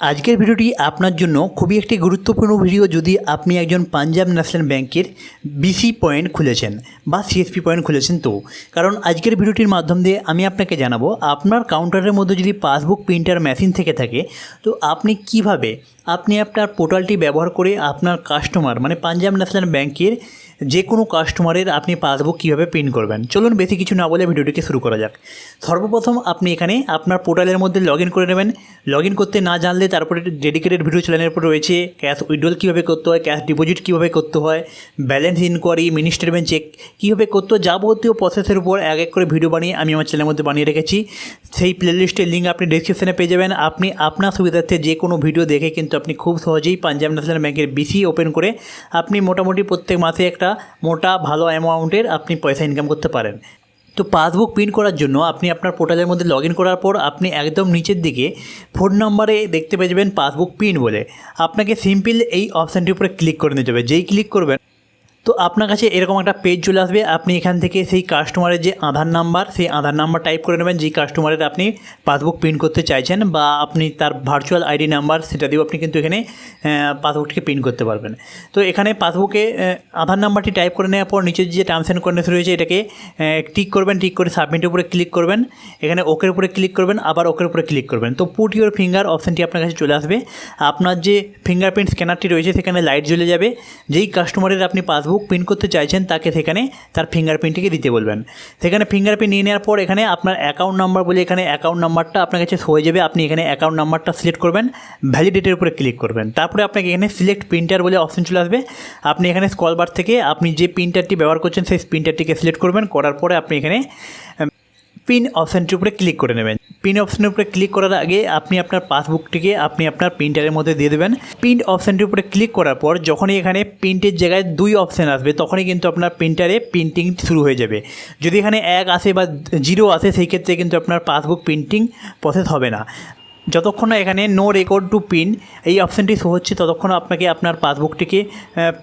আজকের ভিডিওটি আপনার জন্য খুবই একটি গুরুত্বপূর্ণ ভিডিও যদি আপনি একজন পাঞ্জাব ন্যাশনাল ব্যাংকের বিসি পয়েন্ট খুলেছেন বা সিএসপি পয়েন্ট খুলেছেন তো। কারণ আজকের ভিডিওটির মাধ্যম দিয়ে আমি আপনাকে জানাব, আপনার কাউন্টারের মধ্যে যদি পাসবুক, প্রিন্টার, মেশিন থেকে থাকে, তো আপনি কীভাবে আপনি আপনার পোর্টালটি ব্যবহার করে আপনার কাস্টমার মানে পাঞ্জাব ন্যাশনাল ব্যাংকের যে কোনো কাস্টমারের আপনি পাসবুক কীভাবে প্রিন্ট করবেন। চলুন বেশি কিছু না বলে ভিডিওটিকে শুরু করা যাক। সর্বপ্রথম আপনি এখানে আপনার পোর্টালের মধ্যে লগ করে নেবেন। লগ করতে না জানলে তারপরে ডেডিকেটেড ভিডিও চ্যানেলের উপর রয়েছে। ক্যাশ উইড্রল কীভাবে করতে হয়? ক্যাশ ডিপোজিট কীভাবে করতে হয়? Balance enquiry mini statement check কীভাবে করতে যাবতীয় প্রসেসের উপর এক এক করে ভিডিও বানিয়ে আমি আমার চ্যানেলের মধ্যে বানিয়ে রেখেছি। সেই প্লেলিস্টের লিঙ্ক আপনি ডিসক্রিপশনে পেয়ে যাবেন। আপনি আপনার সুবিধার্থে যে কোনো ভিডিও দেখে কিন্তু আপনি খুব সহজেই পাঞ্জাব ন্যাশনাল ব্যাংকের বিসি ওপেন করে আপনি মোটামুটি প্রত্যেক মাসে একটা মোটা, ভালো অ্যামাউন্টের আপনি পয়সা ইনকাম করতে পারেন। তো পাসবুক প্রিন্ট করার জন্য আপনি আপনার পোর্টালের মধ্যে লগ করার পর আপনি একদম নিচের দিকে ফোন নম্বরে দেখতে পেয়ে যাবেন পাসবুক প্রিন্ট বলে। আপনাকে সিম্পল এই অপশানটির উপরে ক্লিক করে নিতে হবে। যেই ক্লিক করবেন তো আপনার কাছে এরকম একটা পেজ চলে আসবে, আপনি এখান থেকে সেই কাস্টমারের যে আধার নাম্বার সেই আধার নাম্বার টাইপ করে নেবেন, যেই কাস্টমারের আপনি পাসবুক প্রিন্ট করতে চাইছেন বা আপনি তার ভার্চুয়াল আইডি নাম্বার সেটা দিয়েও আপনি কিন্তু এখানে পাসবুকটিকে প্রিন্ট করতে পারবেন। তো এখানে পাসবুকে আধার নাম্বারটি টাইপ করে নেওয়ার পর নিচের যে টার্মস অ্যান্ড কন্ডিশন রয়েছে এটাকে টিক করবেন টিক করে সাবমিটের উপরে ক্লিক করবেন। এখানে ওকের উপরে ক্লিক করবেন, আবার ওকের উপরে ক্লিক করবেন। তো পুট ইউর ফিঙ্গার অপশানটি আপনার কাছে চলে আসবে। আপনার যে ফিঙ্গারপ্রিন্ট স্ক্যানারটি রয়েছে সেখানে লাইট জ্বলে যাবে। যেই কাস্টমারের আপনি পাসবুক প্রিন্ট করতে চাইছেন, তাকে সেখানে তার ফিঙ্গারপ্রিন্টটিকে দিতে বলবেন। সেখানে ফিঙ্গারপ্রিন্ট নিয়ে নেওয়ার পর এখানে আপনার অ্যাকাউন্ট নাম্বার বলে এখানে অ্যাকাউন্ট নাম্বারটা আপনার কাছে হয়ে যাবে। আপনি এখানে অ্যাকাউন্ট নাম্বারটা সিলেক্ট করবেন ভ্যালিডেটের উপরে ক্লিক করবেন। তারপরে আপনাকে এখানে সিলেক্ট প্রিন্টার বলে অপশন চলে আসবে। আপনি এখানে স্কলবার থেকে আপনি যে প্রিন্টারটি ব্যবহার করছেন, সেই প্রিন্টারটিকে সিলেক্ট করবেন। করার পরে আপনি এখানে পিন অপশানটির উপরে ক্লিক করে নেবেন। পিন অপশানের উপরে ক্লিক করার আগে আপনি আপনার পাসবুকটিকে আপনি আপনার প্রিন্টারের মধ্যে দিয়ে দেবেন। প্রিন্ট অপশানটির উপরে ক্লিক করার পর যখনই এখানে প্রিন্টের জায়গায় দুই অপশান আসবে, তখনই কিন্তু আপনার প্রিন্টারে প্রিন্টিং শুরু হয়ে যাবে। যদি এখানে এক আসে বা জিরো আসে, সেই ক্ষেত্রে কিন্তু আপনার পাসবুক প্রিন্টিং প্রসেস হবে না। যতক্ষণ না এখানে নো রেকর্ড টু পিন এই অপশানটি শো হচ্ছে, ততক্ষণ আপনাকে আপনার পাসবুকটিকে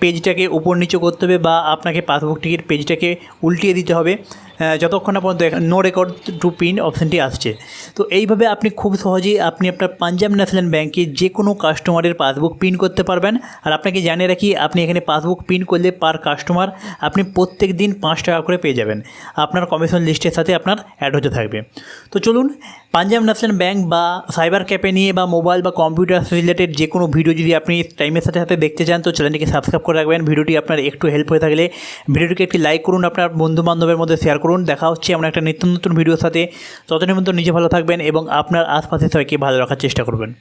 পেজটাকে উপর নিচে করতে হবে বা আপনাকে পাসবুকটির পেজটাকে উল্টিয়ে দিতে হবে। যতক্ষণ না পর্যন্ত নো রেকর্ড টু পিন অপশানটি আসছে। তো এইভাবে আপনি খুব সহজেই আপনি আপনার পাঞ্জাব ন্যাশনাল ব্যাঙ্কে যে কোনো কাস্টমারের পাসবুক প্রিন্ট করতে পারবেন। আর আপনাকে জানিয়ে রাখি, আপনি এখানে পাসবুক প্রিন্ট করলে পার কাস্টমার আপনি প্রত্যেক দিন পাঁচ টাকা করে পেয়ে যাবেন। আপনার কমিশন লিস্টের সাথে আপনার অ্যাড হতে থাকবে। তো চলুন পাঞ্জাব ন্যাশনাল ব্যাঙ্ক বা সাইবার ক্যাফে নিয়ে বা মোবাইল বা কম্পিউটার রিলেটেড যে কোনো ভিডিও যদি আপনি টাইমের সাথে সাথে দেখতে চান, তো চ্যানেলটিকে সাবস্ক্রাইব করে রাখবেন। ভিডিওটি আপনার একটু হেল্প হয়ে থাকলে ভিডিওটিকে একটি লাইক করুন, আপনার বন্ধু বান্ধবের মধ্যে শেয়ার করুন। দেখা হচ্ছে আমরা একটা নিত্য নতুন ভিডিওর সাথে। ততদিন মতো নিজে ভালো থাকবেন এবং আপনার আশপাশে সবাইকে ভালো রাখার চেষ্টা করবেন।